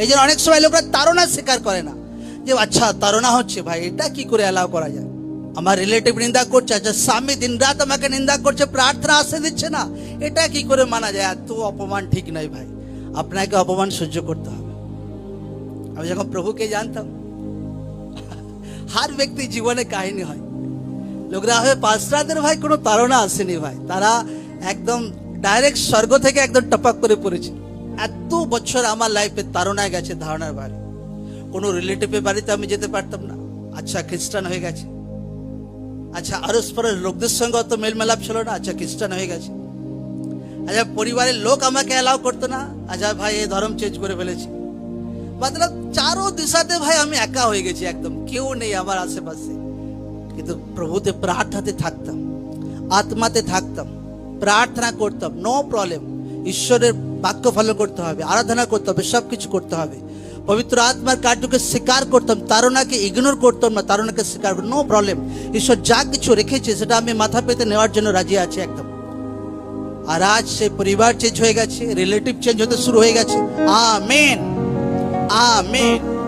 এই জন্য অনেক সময় লোকরা তাড়না স্বীকার করে না। যে আচ্ছা তাড়না হচ্ছে ভাই, এটা কি করে অ্যালাউ করা যায়? আমার রিলেটিভ নিন্দা করছে আচ্ছা স্বামী দিন রাত আমাকে নিন্দা করছে, প্রার্থনা আসতে দিচ্ছে না, এটা কি করে মানা যায়? এত অপমান ঠিক নয় ভাই, আপনাকে অপমান সহ্য করতে হবে। আমি যখন প্রভুকে জানতাম, হার ব্যক্তি জীবনে কাহিনী হয়। লোকরা হয় পাঁচরাতের ভাই কোনো তাড়না আসেনি ভাই, তারা একদম ডাইরেক্ট স্বর্গ থেকে একদম টপাক করে পড়েছে এত বছর আমার লাইফে তাড়নায় গেছে ধারণার বাড়ি। কোনো রিলেটিভের বাড়িতে আমি যেতে পারতাম না। আচ্ছা খ্রিস্টান হয়ে গেছে। আচ্ছা আরস পরের লোকদের সঙ্গে অত মেলমেলাপ ছিল না। আচ্ছা খ্রিস্টান হয়ে গেছে। আচ্ছা পরিবারের লোক আমাকে অ্যালাউ করতো না। আচ্ছা ভাই, এই ধর্ম চেঞ্জ করে ফেলেছি। মতলব, চারো দিশাতে ভাই, আমি একা হয়ে গেছি একদম। কেউ নেই আমার আশেপাশে। কিন্তু প্রভুতে প্রার্থনাতে থাকতাম। আত্মাতে থাকতাম। প্রার্থনা করতাম। নো প্রবলেম ঈশ্বরের বাক্য ফলো করতে হবে, আরাধনা করতে হবে সব কিছু করতে হবে। পবিত্র আত্মার কার্যকে স্বীকার করতাম, তারণাকে ইগনোর করতাম না, তারণাকে স্বীকার নো প্রবলেম ঈশ্বর যা কিছু রেখেছে, সেটা আমি মাথা পেতে নেওয়ার জন্য রাজি আছি একদম। আর আজ সে পরিবার চেঞ্জ হয়ে গেছে রিলেটিভ চেঞ্জ হতে শুরু হয়ে গেছে। আ মেন আ আমেন